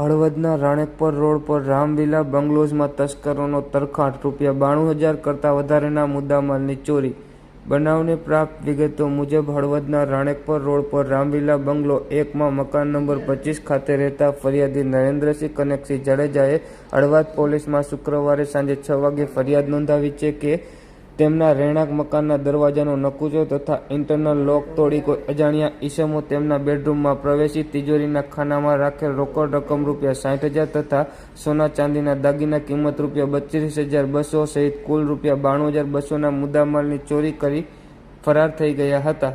હળવદના Ranekpar road પર રામવિલા બંગલોઝમાં તસ્કરોનો તરખાટ રૂપિયા બાણું હજાર કરતાં વધારેના મુદ્દામાલની ચોરી બનાવને પ્રાપ્ત વિગતો મુજબ હળવદના રાણેકપર રોડ પર રામવિલા બંગલો એકમાં મકાન નંબર પચીસ ખાતે રહેતા ફરિયાદી નરેન્દ્રસિંહ કનકસિંહ જાડેજાએ હળવદ પોલીસમાં શુક્રવારે સાંજે છ વાગે ફરિયાદ નોંધાવી છે કે તેમના રહેણાંક મકાનના દરવાજાનો નકુચો તથા ઇન્ટરનલ લોક તોડી કોઈ અજાણ્યા ઈસમો તેમના બેડરૂમમાં પ્રવેશી તિજોરીના ખાનામાં રાખેલ રોકડ રકમ રૂપિયા સાઠ હજાર તથા સોના ચાંદીના દાગીના કિંમત રૂપિયા બત્રીસ હજાર બસો સહિત કુલ રૂપિયા બાણું હજાર બસોના મુદ્દામાલની ચોરી કરી ફરાર થઈ ગયા હતા.